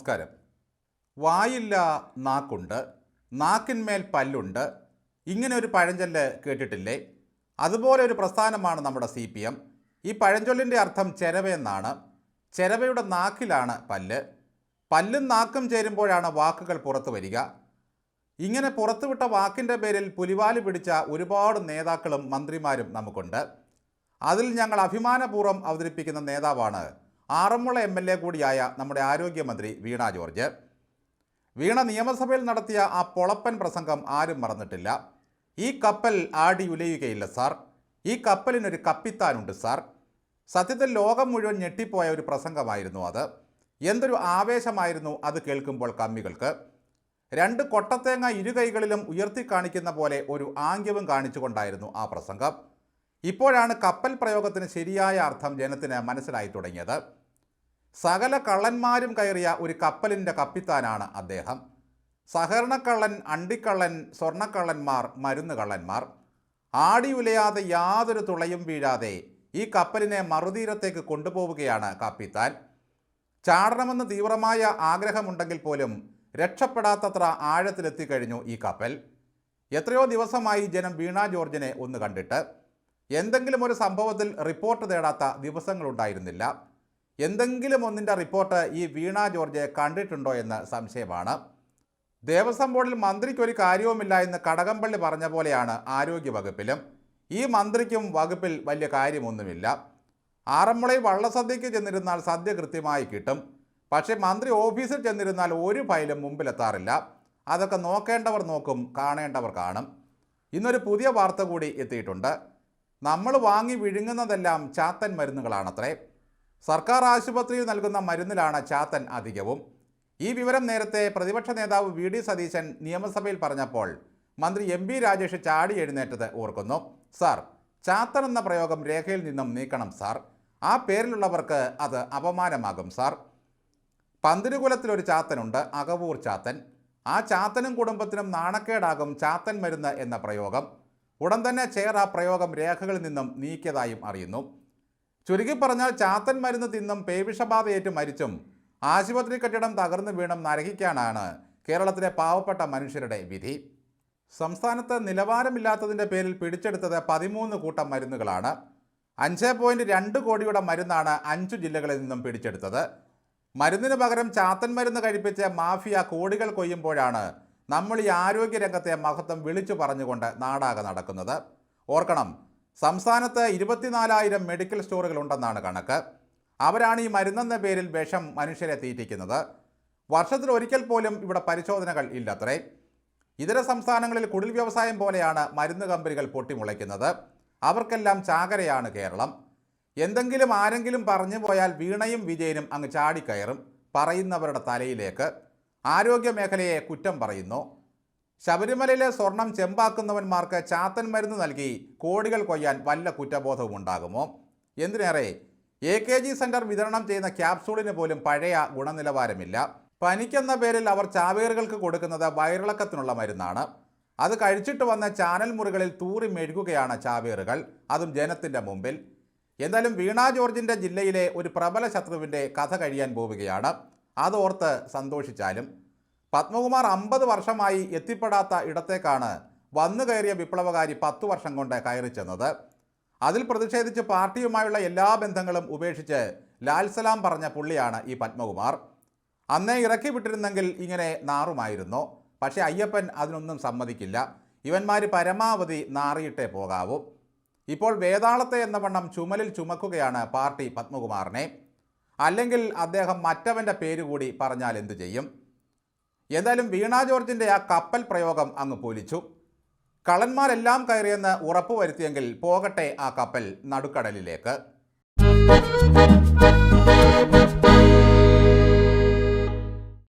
നമസ്കാരം. വായില്ല നാക്കുണ്ട് നാക്കിന്മേൽ പല്ലുണ്ട് ഇങ്ങനെ ഒരു പഴഞ്ചൊല്ല് കേട്ടിട്ടില്ലേ? അതുപോലെ ഒരു പ്രസ്ഥാനമാണ് നമ്മുടെ സി പി എം. ഈ പഴഞ്ചൊല്ലിന്റെ അർത്ഥം ചെരവയെന്നാണ് ചെരവയുടെ നാക്കിലാണ് പല്ല്. പല്ലും നാക്കും ചേരുമ്പോഴാണ് വാക്കുകൾ പുറത്തു വരിക. ഇങ്ങനെ പുറത്തുവിട്ട വാക്കിന്റെ പേരിൽ പുലിവാൽ പിടിച്ച ഒരുപാട് നേതാക്കളും മന്ത്രിമാരും നമുക്കുണ്ട്. അതിൽ ഞങ്ങൾ അഭിമാനപൂർവം അവതരിപ്പിക്കുന്ന നേതാവാണ് ആറന്മുള എം എൽ എ കൂടിയായ നമ്മുടെ ആരോഗ്യമന്ത്രി വീണ ജോർജ്. വീണ നിയമസഭയിൽ നടത്തിയ ആ പൊളപ്പൻ പ്രസംഗം ആരും മറന്നിട്ടില്ല. ഈ കപ്പൽ ആടി ഉലയുകയില്ല സാർ. ഈ കപ്പലിനൊരു കപ്പിത്താനുണ്ട് സാർ. സത്യത്തിൽ ലോകം മുഴുവൻ ഞെട്ടിപ്പോയ ഒരു പ്രസംഗമായിരുന്നു അത്. എന്തൊരു ആവേശമായിരുന്നു അത് കേൾക്കുമ്പോൾ കമ്മികൾക്ക്. രണ്ട് കൊട്ടത്തേങ്ങ ഇരു കൈകളിലും ഉയർത്തി കാണിക്കുന്ന പോലെ ഒരു ആംഗ്യവും കാണിച്ചുകൊണ്ടായിരുന്നു ആ പ്രസംഗം. ഇപ്പോഴാണ് കപ്പൽ പ്രയോഗത്തിന് ശരിയായ അർത്ഥം ജനത്തിന് മനസ്സിലായി തുടങ്ങിയത്. സകല കള്ളന്മാരും കയറിയ ഒരു കപ്പലിന്റെ കപ്പിത്താനാണ് അദ്ദേഹം. സഹകരണക്കള്ളൻ അണ്ടിക്കള്ളൻ സ്വർണക്കള്ളന്മാർ മരുന്ന് കള്ളന്മാർ ആടിയുലയാതെ യാതൊരു തുളയും വീഴാതെ ഈ കപ്പലിനെ മറുതീരത്തേക്ക് കൊണ്ടുപോവുകയാണ് കപ്പിത്താൻ. ചാടണമെന്ന് തീവ്രമായ ആഗ്രഹമുണ്ടെങ്കിൽ പോലും രക്ഷപ്പെടാത്തത്ര ആഴത്തിലെത്തിക്കഴിഞ്ഞു ഈ കപ്പൽ. എത്രയോ ദിവസമായി ജനം വീണ ജോർജിനെ ഒന്ന് കണ്ടിട്ട്. എന്തെങ്കിലും ഒരു സംഭവത്തിൽ റിപ്പോർട്ട് തേടാത്ത ദിവസങ്ങളുണ്ടായിരുന്നില്ല. എന്തെങ്കിലും ഒന്നിന്റെ റിപ്പോർട്ട് ഈ വീണ ജോർജ് കണ്ടിട്ടുണ്ടോ എന്ന് സംശയമാണ്. ദേവസ്വം ബോർഡിൽ മന്ത്രിക്കൊരു കാര്യവുമില്ല എന്ന് കടകംപള്ളി പറഞ്ഞ പോലെയാണ് ആരോഗ്യവകുപ്പിലും ഈ മന്ത്രിക്കും വകുപ്പിൽ വലിയ കാര്യമൊന്നുമില്ല. ആറന്മുളയിൽ വള്ളസദ്യയ്ക്ക് ചെന്നിരുന്നാൽ സദ്യ കൃത്യമായി കിട്ടും. പക്ഷേ മന്ത്രി ഓഫീസിൽ ചെന്നിരുന്നാൽ ഒരു ഫയലും മുമ്പിലെത്താറില്ല. അതൊക്കെ നോക്കേണ്ടവർ നോക്കും കാണേണ്ടവർ കാണും. ഇന്നൊരു പുതിയ വാർത്ത കൂടി എത്തിയിട്ടുണ്ട്. നമ്മൾ വാങ്ങി വിഴുങ്ങുന്നതെല്ലാം ചാത്തൻ മരുന്നുകളാണത്രേ. സർക്കാർ ആശുപത്രിയിൽ നൽകുന്ന മരുന്നിലാണ് ചാത്തൻ അധികവും. ഈ വിവരം നേരത്തെ പ്രതിപക്ഷ നേതാവ് വി ഡി സതീശൻ നിയമസഭയിൽ പറഞ്ഞപ്പോൾ മന്ത്രി എം ബി രാജേഷ് ചാടി എഴുന്നേറ്റത് ഓർക്കുന്നു. സാർ ചാത്തൻ എന്ന പ്രയോഗം രേഖയിൽ നിന്നും നീക്കണം സാർ. ആ പേരിലുള്ളവർക്ക് അത് അപമാനമാകും സാർ. പന്തിരുകുലത്തിലൊരു ചാത്തനുണ്ട് അകവൂർ ചാത്തൻ. ആ ചാത്തനും കുടുംബത്തിനും നാണക്കേടാകും ചാത്തൻ മരുന്ന് എന്ന പ്രയോഗം. ഉടൻ തന്നെ ചെയർ ആ പ്രയോഗം രേഖകളിൽ നിന്നും നീക്കിയതായും അറിയുന്നു. ചുരുക്കി പറഞ്ഞാൽ ചാത്തൻ മരുന്ന് തിന്നും പേവിഷബാധയേറ്റ് മരിച്ചും ആശുപത്രി കെട്ടിടം തകർന്നു വീണും നരകിക്കാനാണ് കേരളത്തിലെ പാവപ്പെട്ട മനുഷ്യരുടെ വിധി. സംസ്ഥാനത്ത് നിലവാരമില്ലാത്തതിന്റെ പേരിൽ പിടിച്ചെടുത്തത് പതിമൂന്ന് കൂട്ടം മരുന്നുകളാണ്. അഞ്ച് പോയിന്റ് രണ്ട് കോടിയുടെ മരുന്നാണ് അഞ്ചു ജില്ലകളിൽ നിന്നും പിടിച്ചെടുത്തത്. മരുന്നിന് പകരം ചാത്തൻ മരുന്ന് കഴിപ്പിച്ച് മാഫിയ കോടികൾ കൊയ്യുമ്പോഴാണ് നമ്മൾ ഈ ആരോഗ്യരംഗത്തെ മഹത്വം വിളിച്ചു പറഞ്ഞുകൊണ്ട് നാടാകെ നടക്കുന്നത്. ഓർക്കണം സംസ്ഥാനത്ത് ഇരുപത്തിനാലായിരം മെഡിക്കൽ സ്റ്റോറുകൾ ഉണ്ടെന്നാണ് കണക്ക്. അവരാണ് ഈ മരുന്നെന്ന പേരിൽ വിഷം മനുഷ്യരെ തീറ്റിക്കുന്നത്. വർഷത്തിൽ ഒരിക്കൽ പോലും ഇവിടെ പരിശോധനകൾ ഇല്ലത്രേ. ഇതര സംസ്ഥാനങ്ങളിൽ കുടിൽ വ്യവസായം പോലെയാണ് മരുന്ന് കമ്പനികൾ പൊട്ടിമുളയ്ക്കുന്നത്. അവർക്കെല്ലാം ചാകരയാണ് കേരളം. എന്തെങ്കിലും ആരെങ്കിലും പറഞ്ഞു പോയാൽ വീണയും വിജയനും അങ്ങ് ചാടിക്കയറും പറയുന്നവരുടെ തലയിലേക്ക്. ആരോഗ്യ മേഖലയെ കുറ്റം പറയുന്നു. ശബരിമലയിലെ സ്വർണം ചെമ്പാക്കുന്നവന്മാർക്ക് ചാത്തൻ മരുന്ന് നൽകി കോടികൾ കൊയ്യാൻ വല്ല കുറ്റബോധവും ഉണ്ടാകുമോ? എന്തിനേറെ? എ കെ ജി സെന്റർ വിതരണം ചെയ്യുന്ന ക്യാപ്സൂളിന് പോലും പഴയ ഗുണനിലവാരമില്ല. പനിക്കെന്ന പേരിൽ അവർ ചാവേറുകൾക്ക് കൊടുക്കുന്നത് വയറിളക്കത്തിനുള്ള മരുന്നാണ്. അത് കഴിച്ചിട്ട് വന്ന ചാനൽ മുറികളിൽ തൂറി മെഴുകുകയാണ് ചാവേറുകൾ. അതും ജനത്തിന്റെ മുമ്പിൽ. എന്തായാലും വീണ ജോർജിന്റെ ജില്ലയിലെ ഒരു പ്രബല ശത്രുവിന്റെ കഥ കഴിയാൻ പോവുകയാണ്. അതോർത്ത് സന്തോഷിച്ചാലും. പത്മകുമാർ അമ്പത് വർഷമായി എത്തിപ്പെടാത്ത ഇടത്തേക്കാണ് വന്നു കയറിയ വിപ്ലവകാരി പത്തു വർഷം കൊണ്ട് കയറി ചെന്നത്. അതിൽ പ്രതിഷേധിച്ച് പാർട്ടിയുമായുള്ള എല്ലാ ബന്ധങ്ങളും ഉപേക്ഷിച്ച് ലാൽസലാം പറഞ്ഞ പുള്ളിയാണ് ഈ പത്മകുമാർ. അന്നേ ഇറക്കി വിട്ടിരുന്നെങ്കിൽ ഇങ്ങനെ നാറുമായിരുന്നു. പക്ഷേ അയ്യപ്പൻ അതിനൊന്നും സമ്മതിക്കില്ല. ഇവന്മാർ പരമാവധി നാറിയിട്ടേ പോകാവൂ. ഇപ്പോൾ വേതാളത്തെ എന്ന വണ്ണം ചുമലിൽ ചുമക്കുകയാണ് പാർട്ടി പത്മകുമാറിനെ. അല്ലെങ്കിൽ അദ്ദേഹം മറ്റവന്റെ പേര് കൂടി പറഞ്ഞാൽ എന്തു ചെയ്യും? എന്തായാലും വീണ ജോർജിന്റെ ആ കപ്പൽ പ്രയോഗം അങ്ങ് പൊലിച്ചു. കള്ളന്മാരെല്ലാം കയറിയെന്ന് ഉറപ്പുവരുത്തിയെങ്കിൽ പോകട്ടെ ആ കപ്പൽ നടുക്കടലിലേക്ക്.